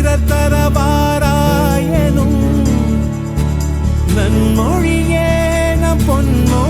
உயிரத்தரவாராயனும் நன்மொழியே நம் பொன்மொழி.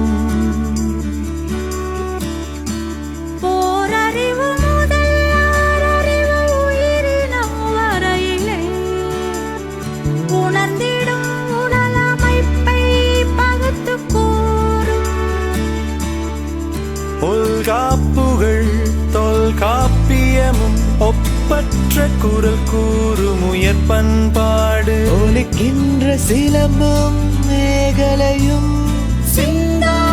ஒப்பற்ற குரல் கூறும் உயர் பண்பாடு. ஒலிக்கின்ற சிலம்பும் மேகலையும். சிந்தா